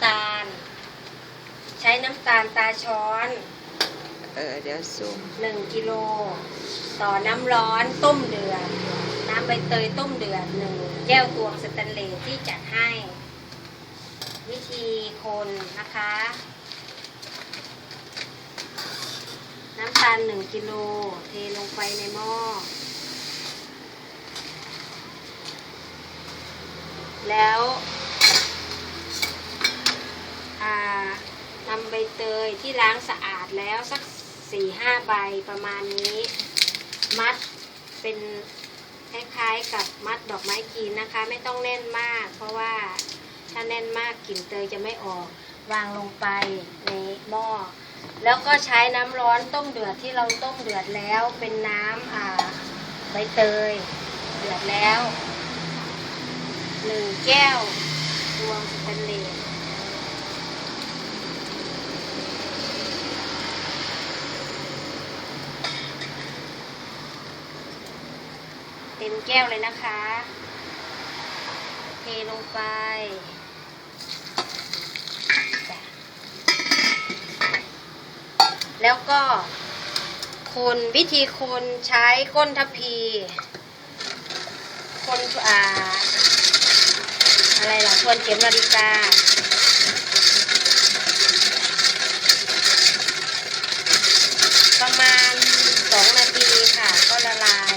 ำตาล ใช้น้ำตาลตาช้อนเออเดี๋ยวซูม1กิโล ต่อน้ำร้อนต้มเดือด น้ำใบเตยต้มเดือดหนึ่งแก้วตวงสแตนเลสที่จัดให้ วิธีคนนะคะ น้ำตาลหนึ่งกิโล เทลงไปในหม้อ แล้วอ่านำใบเตยที่ล้างสะอาดแล้วสักสี่ห้าใบประมาณนี้ มัดเป็นคล้ายๆกับมัดดอกไม้กีนนะคะ ไม่ต้องแน่นมาก เพราะว่าถ้าแน่นมากกลิ่นเตยจะไม่ออก วางลงไปในหม้อแล้วก็ใช้น้ำร้อนต้มเดือดที่เราต้มเดือดแล้วเป็นน้ำอ่าใบเตย เดือดแล้วหนึ่งแก้วตวงสแตนเลส เต็มแก้วเลยนะคะ เทลงไปแล้วก็คนวิธีคนใช้ก้นทัพพีคนอ่าอะไรล่ะทวนเข็มนาฬิกา ประมาณสองนาทีค่ะ ก็ละลาย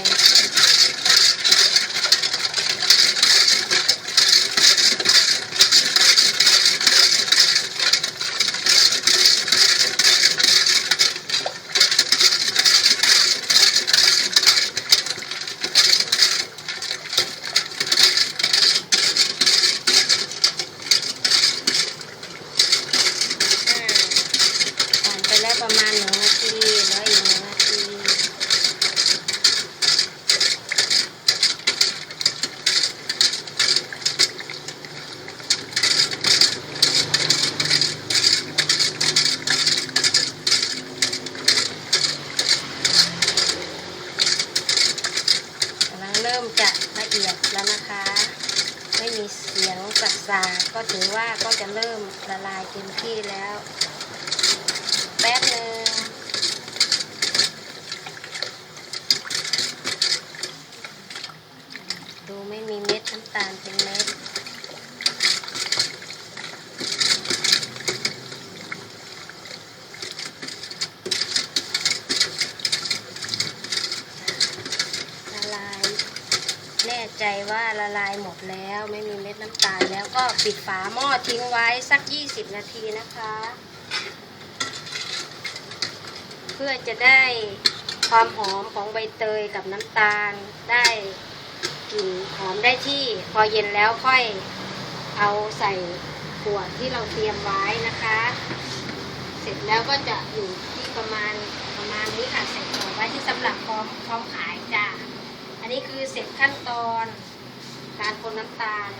อ่าผ่านไปแล้วประมาณหนึ่งนาทีแล้วอีกหนึ่งนาที กำลังเริ่มจะละเอียดแล้วนะคะ ไม่มีเสียงสักสาก็ถือว่าก็จะเริ่มละลายเต็มที่แล้ว แป๊บหนึ่งดูไม่มีเม็ดน้ำตาลเป็นเม็ด ละลาย แน่ ใจว่าละลายหมดแล้วไม่มีเม็ดน้ำตาลแล้วก็ปิดฝาหม้อทิ้งไว้สัก 20 นาทีนะคะ เพื่อจะได้ความหอมของใบเตยกับน้ำตาลได้กลิ่นหอมได้ที่พอเย็นแล้วค่อยเอาใส่ขวดที่เราเตรียมไว้นะคะ เสร็จแล้วก็จะอยู่ที่ประมาณประมาณนี้ค่ะใส่ขวดไว้ที่สำหรับพร้อมพร้อมขายจ้า อันนี้คือเสร็จ ขั้นตอนการคนน้ำตาล